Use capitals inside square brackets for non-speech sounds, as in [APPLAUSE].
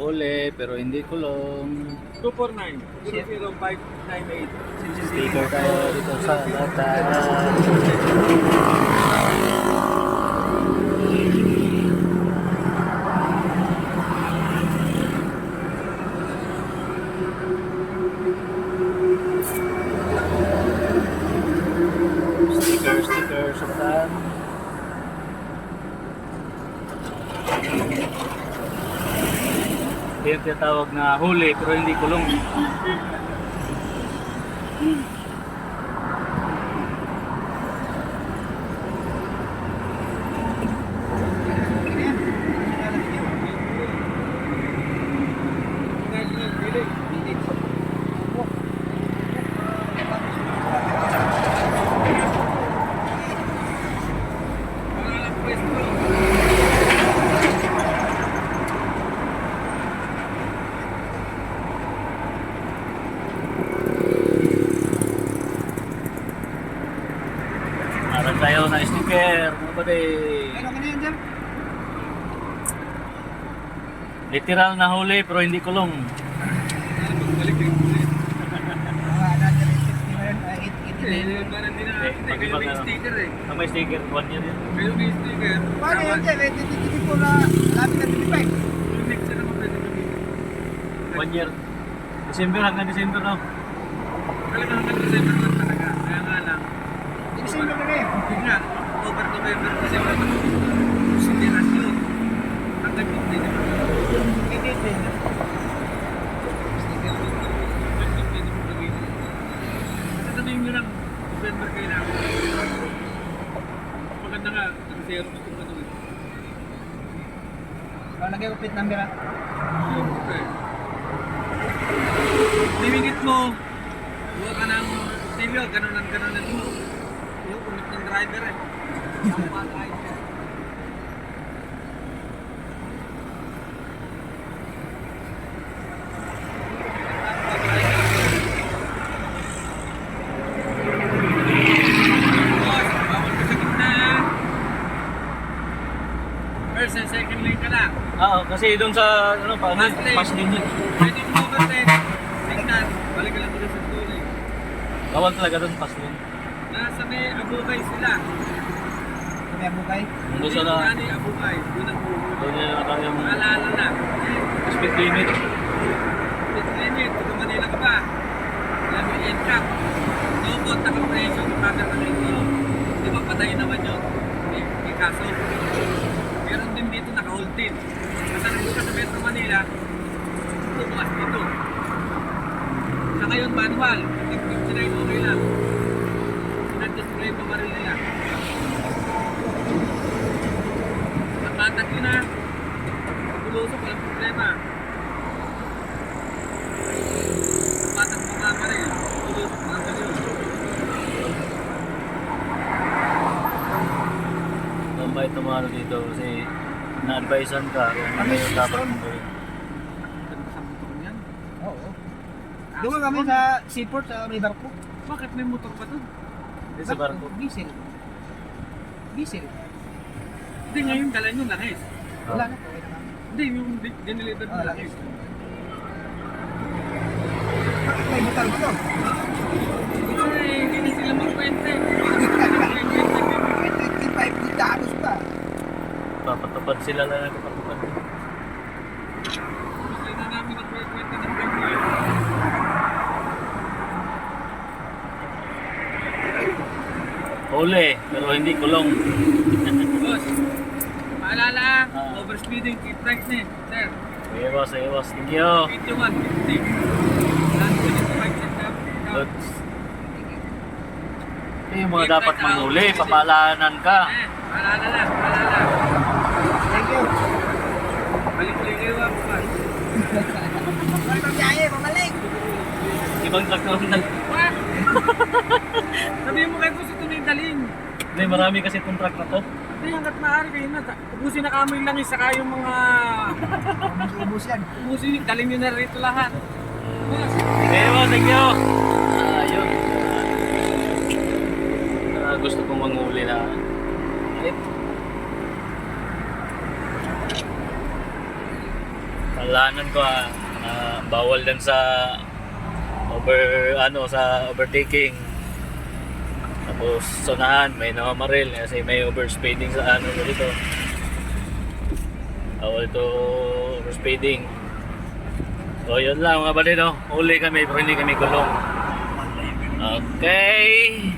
Huli, pero hindi kulong. 249 00598 Sticker tayo dito sa lata. Yung tinatawag na huli pero hindi kulong. Meron tayo na sticker, mga buddy. Ano? Literal na huli pero hindi kulong. Ah, yun. Ah, it- it- it- Pag ibang ano, Ang may sticker, one year yun. Paano yun, Jam? Eh, titipid ko na lapit na 25. One year. December hanggang December na. December na rin. October, November, December, sindiran yun. Hanggang yun din naman. Hindi, din naman gagawin. Kasi sabihin nyo lang, November kailangan. Maganda nga, nag-zero na itong ano eh. Oh, lagay ko plate number ah. Siyempre. Bibigit mo, buha ka ng stereo, ganunan ganunan mo. Yung kumit ng driver eh. Mga driver. First and second lane ka lang. Ah, kasi doon sa ano pa, Fast lane. fast lane yun. Pwede mo overtake. Tingnan, balik ka lang ulit sa tuloy. Bawal talaga doon fast lane. Nasa may abukay sila. Kami ang bukay. Doon sa na, Hindi abukay. Doon ang buhuli. doon yung ano yung Maalala na. speed limit. Speed limit. Kung Manila ka pa. Alam mo yung cap. No contact operation. Kapag ka ito. Di ba patay naman yun? May, may kaso. Meron din dito naka-hold din. Kasalan ko sa Metro Manila. Tumakas dito. Sa ngayon manual. Nag-tip sila yung okay lang. Nag-tip sila yung pamaril nila. Nakatak yun na. Pulusok, walang problema. Nakatak mo nga pa rin. Pulusok, walang ganun. Gambay tumalo dito kasi na-advisean ka kung ano yung dapat mong gawin. Oo. Doon kami sa seaport sa may barko. Bakit may motor pa doon? Sa barko. Diesel. Diesel. Hindi, ngayon dala nyo langis. Wala Ah. na. Okay na. Hindi, yung mo Ah, langis. Bakit may motor ba to? Ay, hindi sila magkwente. 25 danos pa. Papatupad sila lang ang kapatupad. Gusto na namin nagkwente ng kwente. Huli, pero hindi kulong. Boss, paalala, Ah. overspeeding, keep right na eh. Sir, Iwas, iwas. Thank you. 81, 50. Last 25 cents up. Goods. Ito yung mga dapat manghuli, papalanan ka. Eh, paalala lang, paalala. Thank you. Balik-balik ah. Balik ang biyahe, pabalik. Ibang traktor na. Sabihin mo kay boss ito na yung dalhin. Hindi, marami kasi itong truck na to. Hindi, hanggat maaari kayo na. Ubusin na kamo yung langis, saka yung mga... [LAUGHS] Ubus yan. Ubusin, dalhin nyo na rito lahat. Okay, boss, thank you. Ah, yun. Ah, gusto kong manghuli na. Kalanan ko ah, ah, bawal din sa over ano sa overtaking. Tapos sunahan may namamaril kasi may overspeeding sa ano dito. Bawal ito overspeeding. So yun lang mga kapatid no. Uli kami pero hindi kami kulong. Okay.